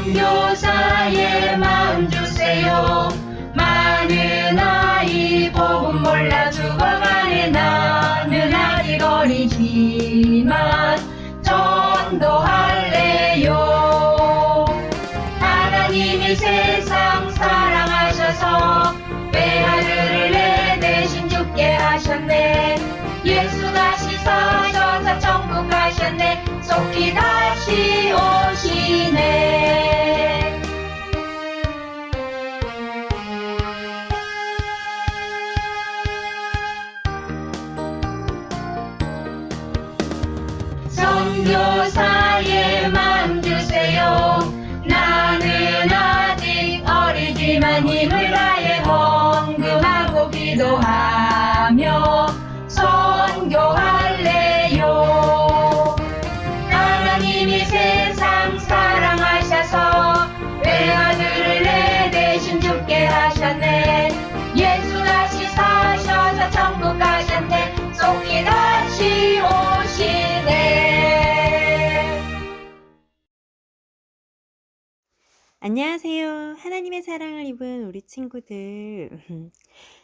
선교사의 마음 주세요. 많은 아이 복음 몰라 죽어가네. 나는 아직 어리지만 전도할래요. 하나님이 세상 사랑하셔서 외아들을 내 대신 죽게 하셨네. 예수 다시 사셔서 천국 가셨네. 속히 다시 오시네 안녕하세요. 하나님의 사랑을 입은 우리 친구들.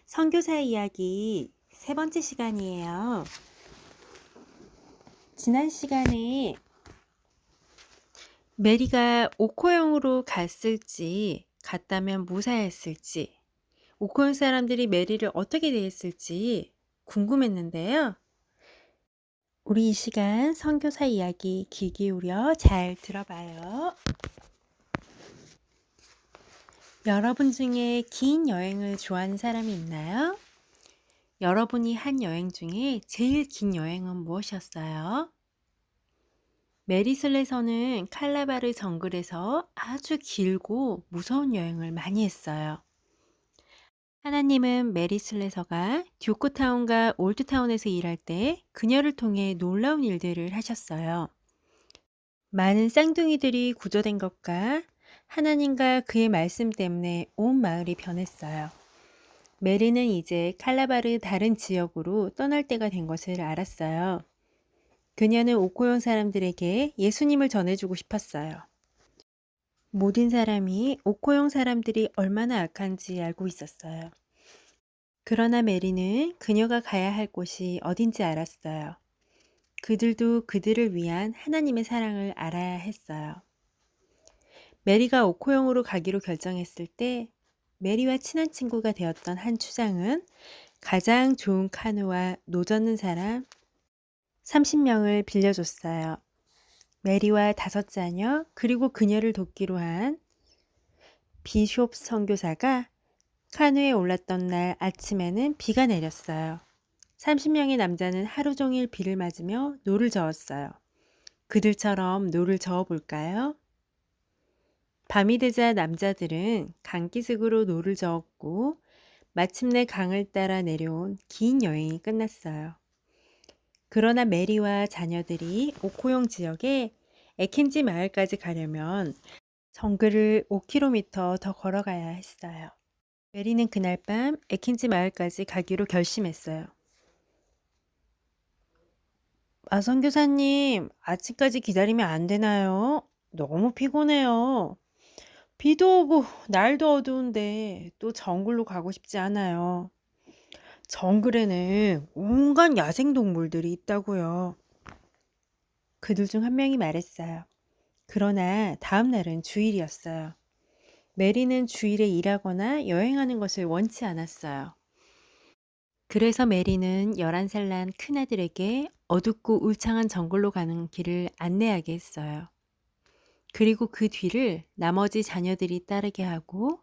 선교사 이야기 세 번째 시간이에요. 지난 시간에 메리가 오코형으로 갔을지, 갔다면 무사했을지, 오코형 사람들이 메리를 어떻게 대했을지 궁금했는데요. 우리 이 시간 선교사 이야기 귀 기울여 잘 들어봐요. 여러분 중에 긴 여행을 좋아하는 사람이 있나요? 여러분이 한 여행 중에 제일 긴 여행은 무엇이었어요? 메리슬레서는 칼라바르 정글에서 아주 길고 무서운 여행을 많이 했어요. 하나님은 메리슬레서가 듀크타운과 올드타운에서 일할 때 그녀를 통해 놀라운 일들을 하셨어요. 많은 쌍둥이들이 구조된 것과 하나님과 그의 말씀 때문에 온 마을이 변했어요. 메리는 이제 칼라바르 다른 지역으로 떠날 때가 된 것을 알았어요. 그녀는 오코용 사람들에게 예수님을 전해주고 싶었어요. 모든 사람이 오코용 사람들이 얼마나 악한지 알고 있었어요. 그러나 메리는 그녀가 가야 할 곳이 어딘지 알았어요. 그들도 그들을 위한 하나님의 사랑을 알아야 했어요. 메리가 오코용으로 가기로 결정했을 때 메리와 친한 친구가 되었던 한 추장은 가장 좋은 카누와 노젓는 사람 30명을 빌려줬어요. 메리와 다섯 자녀 그리고 그녀를 돕기로 한 비숍 선교사가 카누에 올랐던 날 아침에는 비가 내렸어요. 30명의 남자는 하루 종일 비를 맞으며 노를 저었어요. 그들처럼 노를 저어 볼까요? 밤이 되자 남자들은 강기슭으로 노를 저었고 마침내 강을 따라 내려온 긴 여행이 끝났어요. 그러나 메리와 자녀들이 오코용 지역에 에켄지 마을까지 가려면 정글을 5km 더 걸어가야 했어요. 메리는 그날 밤 에켄지 마을까지 가기로 결심했어요. 마선교사님, 아침까지 기다리면 안 되나요? 너무 피곤해요. 비도 오고 날도 어두운데 또 정글로 가고 싶지 않아요. 정글에는 온갖 야생동물들이 있다고요. 그들 중 한 명이 말했어요. 그러나 다음 날은 주일이었어요. 메리는 주일에 일하거나 여행하는 것을 원치 않았어요. 그래서 메리는 11살 난 큰아들에게 어둡고 울창한 정글로 가는 길을 안내하게 했어요. 그리고 그 뒤를 나머지 자녀들이 따르게 하고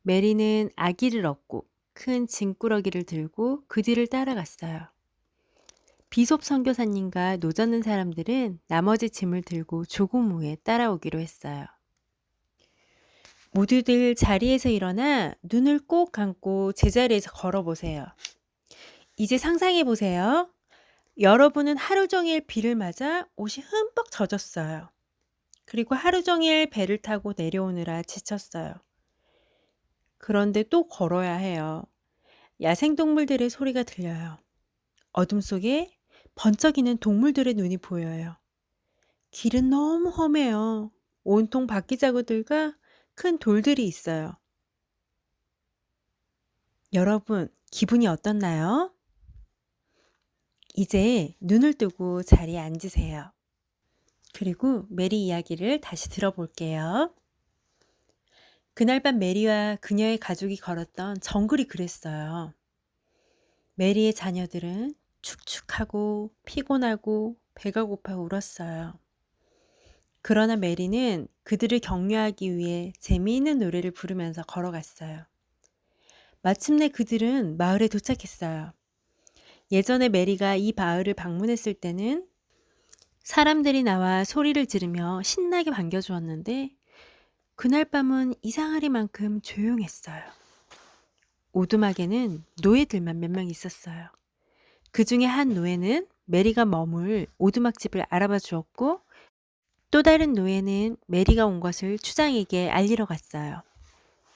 메리는 아기를 얻고 큰 짐꾸러기를 들고 그 뒤를 따라갔어요. 비숍 선교사님과 노젓는 사람들은 나머지 짐을 들고 조금 후에 따라오기로 했어요. 모두들 자리에서 일어나 눈을 꼭 감고 제자리에서 걸어보세요. 이제 상상해 보세요. 여러분은 하루 종일 비를 맞아 옷이 흠뻑 젖었어요. 그리고 하루 종일 배를 타고 내려오느라 지쳤어요. 그런데 또 걸어야 해요. 야생동물들의 소리가 들려요. 어둠 속에 번쩍이는 동물들의 눈이 보여요. 길은 너무 험해요. 온통 바퀴 자국들과 큰 돌들이 있어요. 여러분, 기분이 어떻나요? 이제 눈을 뜨고 자리에 앉으세요. 그리고 메리 이야기를 다시 들어볼게요. 그날 밤 메리와 그녀의 가족이 걸었던 정글이 그랬어요. 메리의 자녀들은 축축하고 피곤하고 배가 고파 울었어요. 그러나 메리는 그들을 격려하기 위해 재미있는 노래를 부르면서 걸어갔어요. 마침내 그들은 마을에 도착했어요. 예전에 메리가 이 마을을 방문했을 때는 사람들이 나와 소리를 지르며 신나게 반겨주었는데 그날 밤은 이상하리만큼 조용했어요. 오두막에는 노예들만 몇 명 있었어요. 그 중에 한 노예는 메리가 머물 오두막집을 알아봐 주었고 또 다른 노예는 메리가 온 것을 추장에게 알리러 갔어요.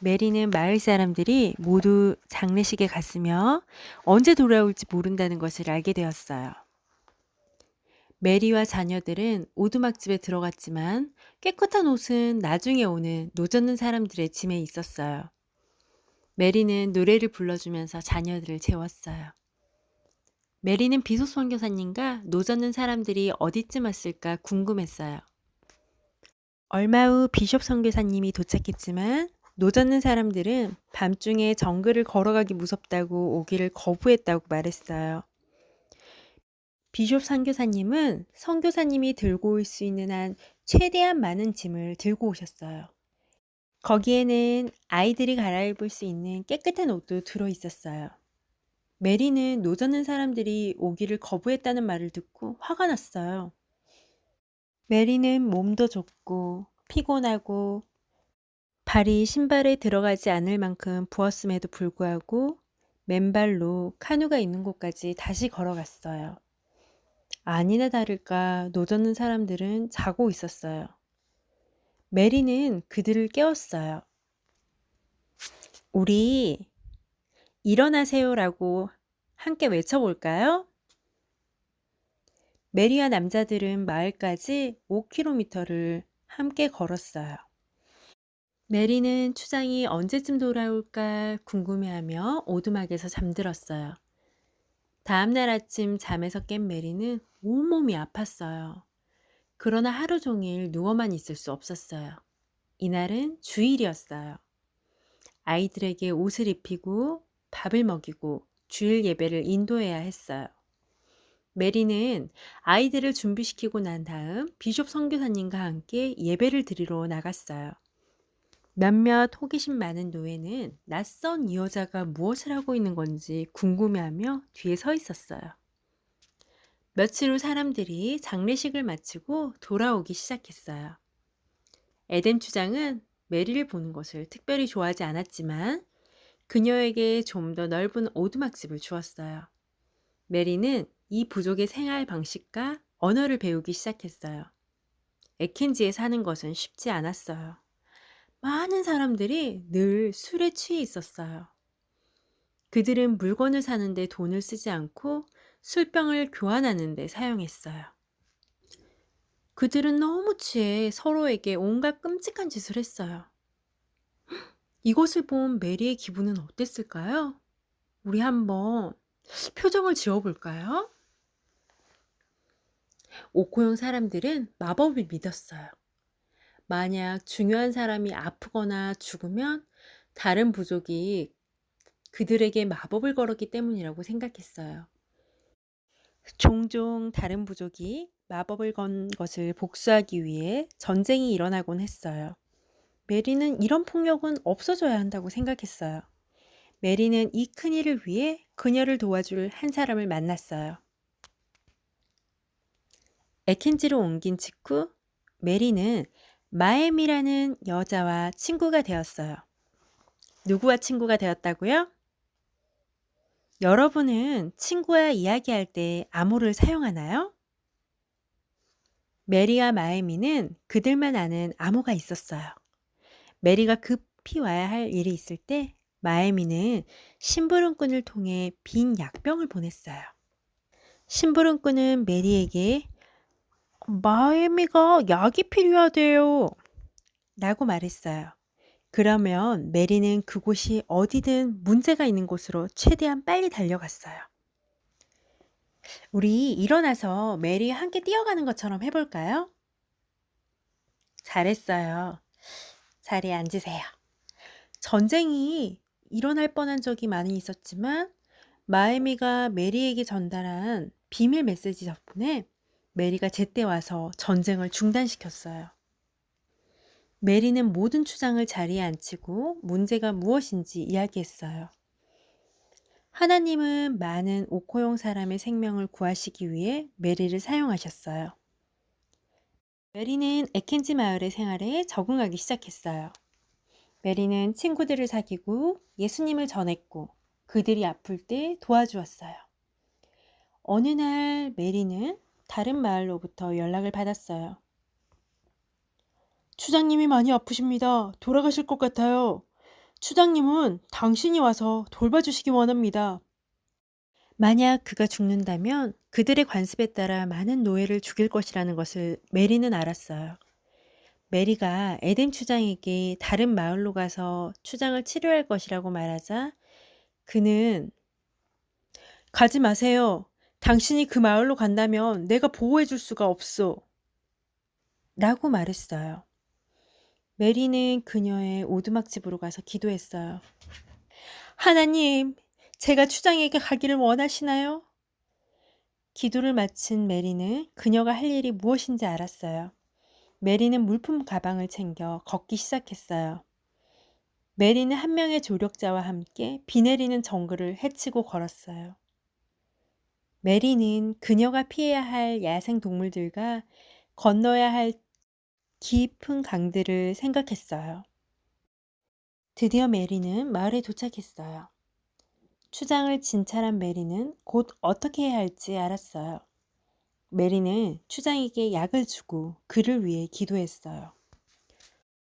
메리는 마을 사람들이 모두 장례식에 갔으며 언제 돌아올지 모른다는 것을 알게 되었어요. 메리와 자녀들은 오두막집에 들어갔지만 깨끗한 옷은 나중에 오는 노젓는 사람들의 짐에 있었어요. 메리는 노래를 불러주면서 자녀들을 재웠어요. 메리는 비소 선교사님과 노젓는 사람들이 어디쯤 왔을까 궁금했어요. 얼마 후 비숍 선교사님이 도착했지만 노젓는 사람들은 밤중에 정글을 걸어가기 무섭다고 오기를 거부했다고 말했어요. 비숍 선교사님은 선교사님이 들고 올 수 있는 한 최대한 많은 짐을 들고 오셨어요. 거기에는 아이들이 갈아입을 수 있는 깨끗한 옷도 들어 있었어요. 메리는 노젓는 사람들이 오기를 거부했다는 말을 듣고 화가 났어요. 메리는 몸도 좁고 피곤하고 발이 신발에 들어가지 않을 만큼 부었음에도 불구하고 맨발로 카누가 있는 곳까지 다시 걸어갔어요. 아니나 다를까 노젓는 사람들은 자고 있었어요. 메리는 그들을 깨웠어요. 우리 일어나세요라고 함께 외쳐볼까요? 메리와 남자들은 마을까지 5km를 함께 걸었어요. 메리는 추장이 언제쯤 돌아올까 궁금해하며 오두막에서 잠들었어요. 다음날 아침 잠에서 깬 메리는 온몸이 아팠어요. 그러나 하루 종일 누워만 있을 수 없었어요. 이날은 주일이었어요. 아이들에게 옷을 입히고 밥을 먹이고 주일 예배를 인도해야 했어요. 메리는 아이들을 준비시키고 난 다음 비숍 선교사님과 함께 예배를 드리러 나갔어요. 몇몇 호기심 많은 노예는 낯선 이 여자가 무엇을 하고 있는 건지 궁금해하며 뒤에 서 있었어요. 며칠 후 사람들이 장례식을 마치고 돌아오기 시작했어요. 에덴 추장은 메리를 보는 것을 특별히 좋아하지 않았지만 그녀에게 좀 더 넓은 오두막집을 주었어요. 메리는 이 부족의 생활 방식과 언어를 배우기 시작했어요. 에켄지에 사는 것은 쉽지 않았어요. 많은 사람들이 늘 술에 취해 있었어요. 그들은 물건을 사는데 돈을 쓰지 않고 술병을 교환하는데 사용했어요. 그들은 너무 취해 서로에게 온갖 끔찍한 짓을 했어요. 이것을 본 메리의 기분은 어땠을까요? 우리 한번 표정을 지어볼까요? 오코용 사람들은 마법을 믿었어요. 만약 중요한 사람이 아프거나 죽으면 다른 부족이 그들에게 마법을 걸었기 때문이라고 생각했어요. 종종 다른 부족이 마법을 건 것을 복수하기 위해 전쟁이 일어나곤 했어요. 메리는 이런 폭력은 없어져야 한다고 생각했어요. 메리는 이 큰 일을 위해 그녀를 도와줄 한 사람을 만났어요. 에켄지로 옮긴 직후 메리는 마엠이라는 여자와 친구가 되었어요. 누구와 친구가 되었다고요? 여러분은 친구와 이야기할 때 암호를 사용하나요? 메리와 마에미는 그들만 아는 암호가 있었어요. 메리가 급히 와야 할 일이 있을 때 마에미는 심부름꾼을 통해 빈 약병을 보냈어요. 심부름꾼은 메리에게 마에미가 약이 필요하대요. 라고 말했어요. 그러면 메리는 그곳이 어디든 문제가 있는 곳으로 최대한 빨리 달려갔어요. 우리 일어나서 메리 함께 뛰어가는 것처럼 해볼까요? 잘했어요. 자리에 앉으세요. 전쟁이 일어날 뻔한 적이 많이 있었지만 마에미가 메리에게 전달한 비밀 메시지 덕분에 메리가 제때 와서 전쟁을 중단시켰어요. 메리는 모든 추장을 자리에 앉히고 문제가 무엇인지 이야기했어요. 하나님은 많은 오코용 사람의 생명을 구하시기 위해 메리를 사용하셨어요. 메리는 에켄지 마을의 생활에 적응하기 시작했어요. 메리는 친구들을 사귀고 예수님을 전했고 그들이 아플 때 도와주었어요. 어느 날 메리는 다른 마을로부터 연락을 받았어요. 추장님이 많이 아프십니다. 돌아가실 것 같아요. 추장님은 당신이 와서 돌봐주시기 원합니다. 만약 그가 죽는다면 그들의 관습에 따라 많은 노예를 죽일 것이라는 것을 메리는 알았어요. 메리가 에덴 추장에게 다른 마을로 가서 추장을 치료할 것이라고 말하자 그는 가지 마세요. 당신이 그 마을로 간다면 내가 보호해 줄 수가 없어. 라고 말했어요. 메리는 그녀의 오두막집으로 가서 기도했어요. 하나님, 제가 추장에게 가기를 원하시나요? 기도를 마친 메리는 그녀가 할 일이 무엇인지 알았어요. 메리는 물품 가방을 챙겨 걷기 시작했어요. 메리는 한 명의 조력자와 함께 비 내리는 정글을 헤치고 걸었어요. 메리는 그녀가 피해야 할 야생 동물들과 건너야 할 깊은 강들을 생각했어요. 드디어 메리는 마을에 도착했어요. 추장을 진찰한 메리는 곧 어떻게 해야 할지 알았어요. 메리는 추장에게 약을 주고 그를 위해 기도했어요.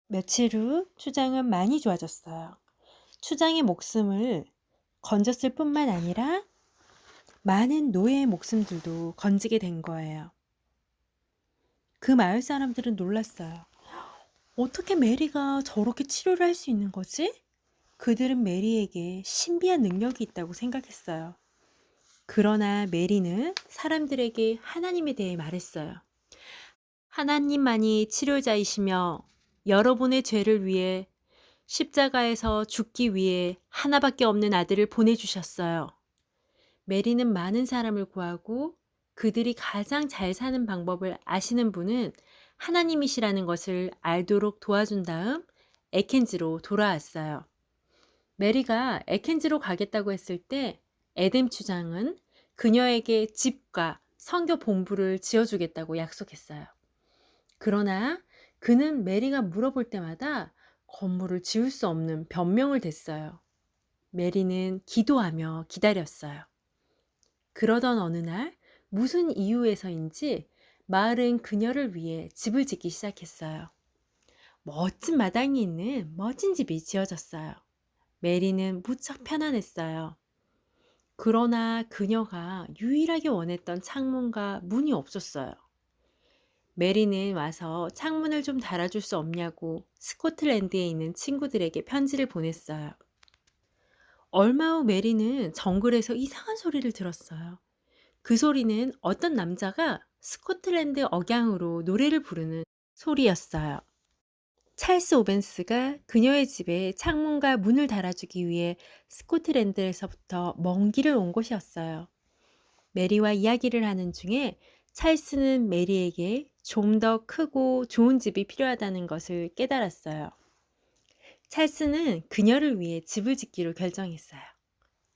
며칠 후 추장은 많이 좋아졌어요. 추장의 목숨을 건졌을 뿐만 아니라 많은 노예의 목숨들도 건지게 된 거예요. 그 마을 사람들은 놀랐어요. 어떻게 메리가 저렇게 치료를 할 수 있는 거지? 그들은 메리에게 신비한 능력이 있다고 생각했어요. 그러나 메리는 사람들에게 하나님에 대해 말했어요. 하나님만이 치료자이시며 여러분의 죄를 위해 십자가에서 죽기 위해 하나밖에 없는 아들을 보내주셨어요. 메리는 많은 사람을 구하고 그들이 가장 잘 사는 방법을 아시는 분은 하나님이시라는 것을 알도록 도와준 다음 에켄지로 돌아왔어요. 메리가 에켄지로 가겠다고 했을 때 에뎀 추장은 그녀에게 집과 성교 본부를 지어주겠다고 약속했어요. 그러나 그는 메리가 물어볼 때마다 건물을 지을 수 없는 변명을 댔어요. 메리는 기도하며 기다렸어요. 그러던 어느 날 무슨 이유에서인지 마을은 그녀를 위해 집을 짓기 시작했어요. 멋진 마당이 있는 멋진 집이 지어졌어요. 메리는 무척 편안했어요. 그러나 그녀가 유일하게 원했던 창문과 문이 없었어요. 메리는 와서 창문을 좀 달아줄 수 없냐고 스코틀랜드에 있는 친구들에게 편지를 보냈어요. 얼마 후 메리는 정글에서 이상한 소리를 들었어요. 그 소리는 어떤 남자가 스코틀랜드 억양으로 노래를 부르는 소리였어요. 찰스 오벤스가 그녀의 집에 창문과 문을 달아주기 위해 스코틀랜드에서부터 먼 길을 온 곳이었어요. 메리와 이야기를 하는 중에 찰스는 메리에게 좀 더 크고 좋은 집이 필요하다는 것을 깨달았어요. 찰스는 그녀를 위해 집을 짓기로 결정했어요.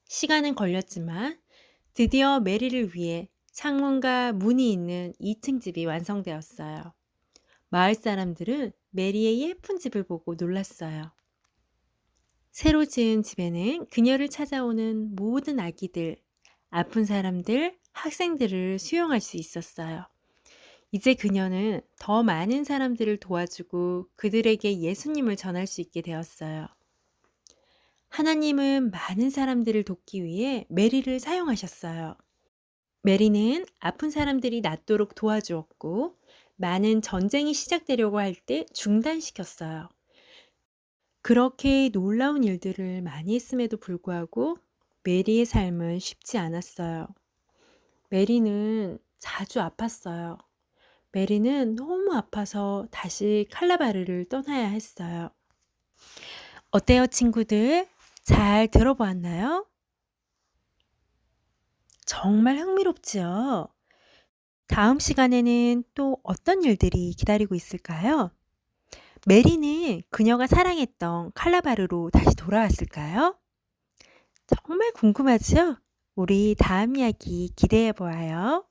시간은 걸렸지만 드디어 메리를 위해 창문과 문이 있는 2층 집이 완성되었어요. 마을 사람들은 메리의 예쁜 집을 보고 놀랐어요. 새로 지은 집에는 그녀를 찾아오는 모든 아기들, 아픈 사람들, 학생들을 수용할 수 있었어요. 이제 그녀는 더 많은 사람들을 도와주고 그들에게 예수님을 전할 수 있게 되었어요. 하나님은 많은 사람들을 돕기 위해 메리를 사용하셨어요. 메리는 아픈 사람들이 낫도록 도와주었고, 많은 전쟁이 시작되려고 할 때 중단시켰어요. 그렇게 놀라운 일들을 많이 했음에도 불구하고 메리의 삶은 쉽지 않았어요. 메리는 자주 아팠어요. 메리는 너무 아파서 다시 칼라바르를 떠나야 했어요. 어때요, 친구들? 잘 들어보았나요? 정말 흥미롭지요? 다음 시간에는 또 어떤 일들이 기다리고 있을까요? 메리는 그녀가 사랑했던 칼라바르로 다시 돌아왔을까요? 정말 궁금하죠? 우리 다음 이야기 기대해 보아요.